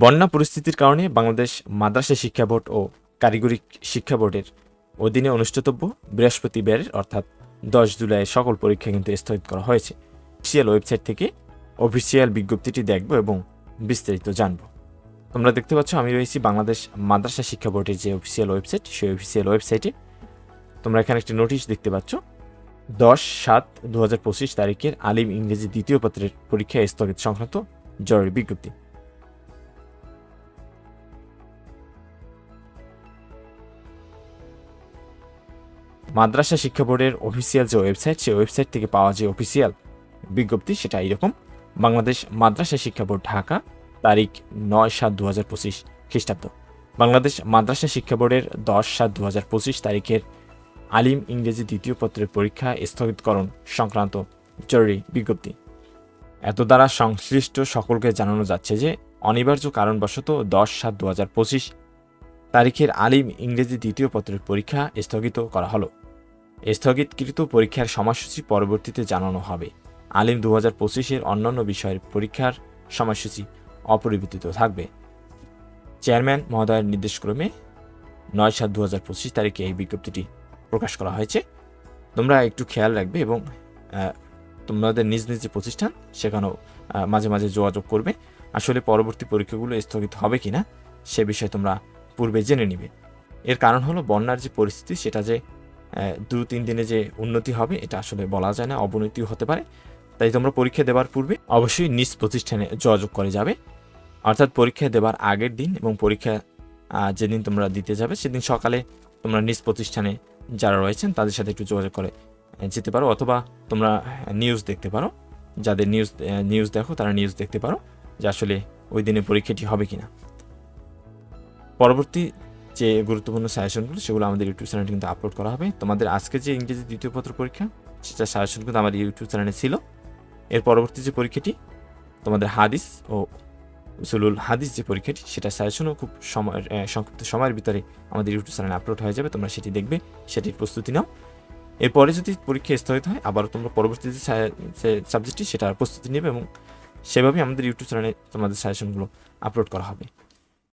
বন্যা পরিস্থিতির কারণে বাংলাদেশ মাদ্রাসা শিক্ষা বোর্ড ও কারিগরি শিক্ষা বোর্ডের অধীনে অনুষ্ঠিতব্য বৃহস্পতিবারের অর্থাৎ দশ জুলাই, সকল পরীক্ষা কিন্তু স্থগিত করা হয়েছে। অফিসিয়াল ওয়েবসাইট থেকে অফিসিয়াল বিজ্ঞপ্তিটি দেখব এবং বিস্তারিত জানব। তোমরা দেখতে পাচ্ছ, আমি রয়েছি বাংলাদেশ মাদ্রাসা শিক্ষা বোর্ডের যে অফিসিয়াল ওয়েবসাইট, সেই অফিসিয়াল ওয়েবসাইটে। তোমরা এখানে একটি নোটিশ দেখতে পাচ্ছ, দশ সাত দু তারিখের আলিম ইংরেজি দ্বিতীয় পত্রের পরীক্ষা স্থগিত সংক্রান্ত জরুরি বিজ্ঞপ্তি। মাদ্রাসা শিক্ষা বোর্ডের অফিসিয়াল যে ওয়েবসাইট সেই ওয়েবসাইট থেকে পাওয়া যে অফিসিয়াল বিজ্ঞপ্তি, সেটা এইরকম। বাংলাদেশ মাদ্রাসা শিক্ষা বোর্ড, ঢাকা, তারিখ নয় সাত দু হাজার পঁচিশ খ্রিস্টাব্দ। বাংলাদেশ মাদ্রাসা শিক্ষা বোর্ডের দশ সাত দু হাজার পঁচিশ তারিখের আলিম ইংরেজি দ্বিতীয় পত্রের পরীক্ষা স্থগিতকরণ সংক্রান্ত জরুরি বিজ্ঞপ্তি। এত দ্বারা সংশ্লিষ্ট সকলকে জানানো যাচ্ছে যে, অনিবার্য কারণবশত দশ সাত দু হাজার পঁচিশ তারিখের আলিম ইংরেজি দ্বিতীয় পত্রের পরীক্ষা স্থগিত করা হলো। স্থগিতকৃত পরীক্ষার সময়সূচি পরবর্তীতে জানানো হবে। আলিম দু হাজার পঁচিশের অন্যান্য বিষয়ের পরীক্ষার সময়সূচি অপরিবর্তিত থাকবে। চেয়ারম্যান মহোদয়ের নির্দেশক্রমে নয় সাত দু হাজার পঁচিশ তারিখে এই বিজ্ঞপ্তিটি প্রকাশ করা হয়েছে। তোমরা একটু খেয়াল রাখবে এবং তোমাদের নিজ নিজ যে প্রতিষ্ঠান, সেখানেও মাঝে মাঝে যোগাযোগ করবে। আসলে পরবর্তী পরীক্ষাগুলো স্থগিত হবে কিনা, সে বিষয়ে তোমরা পূর্বে জেনে নিবে। এর কারণ হলো বন্যার যে পরিস্থিতি, সেটা যে দু তিন দিনে যে উন্নতি হবে, এটা আসলে বলা যায় না, অবনতিও হতে পারে। তাই তোমরা পরীক্ষা দেওয়ার পূর্বে অবশ্যই নিজ প্রতিষ্ঠানে যোগাযোগ করে যাবে। অর্থাৎ পরীক্ষা দেওয়ার আগের দিন এবং পরীক্ষা যেদিন তোমরা দিতে যাবে, সেদিন সকালে তোমরা নিজ প্রতিষ্ঠানে যারা রয়েছেন, তাদের সাথে একটু যোগাযোগ করে যেতে পারো অথবা তোমরা নিউজ দেখতে পারো। যাদের নিউজ নিউজ দেখো, তারা নিউজ দেখতে পারো যে আসলে ওই দিনে পরীক্ষাটি হবে কিনা। পরবর্তী যে গুরুত্বপূর্ণ সাজেশনগুলো সেগুলো আমাদের ইউটিউব চ্যানেলে কিন্তু আপলোড করা হবে। তোমাদের আজকে যে ইংরেজি দ্বিতীয় পত্র পরীক্ষা সেটা সাজেশন কিন্তু আমার ইউটিউব চ্যানেলে ছিল। এর পরবর্তী যে পরীক্ষাটি তোমাদের হাদিস ও উসুলুল হাদিস যে পরীক্ষাটি সেটা সাজেশনও খুব সময়ের আহ, সংক্ষিপ্ত সময়ের ভিতরে আমাদের ইউটিউব চ্যানেলে আপলোড হয়ে যাবে। তোমরা সেটি দেখবে সেটির প্রস্তুতি নাও। এরপরে যদি পরীক্ষা স্থগিত হয় আবার তোমরা পরবর্তী যে সাবজেক্টটি সেটার প্রস্তুতি নেবে এবং সেভাবেই আমাদের ইউটিউব চ্যানেলে তোমাদের সাজেশনগুলো আপলোড করা হবে।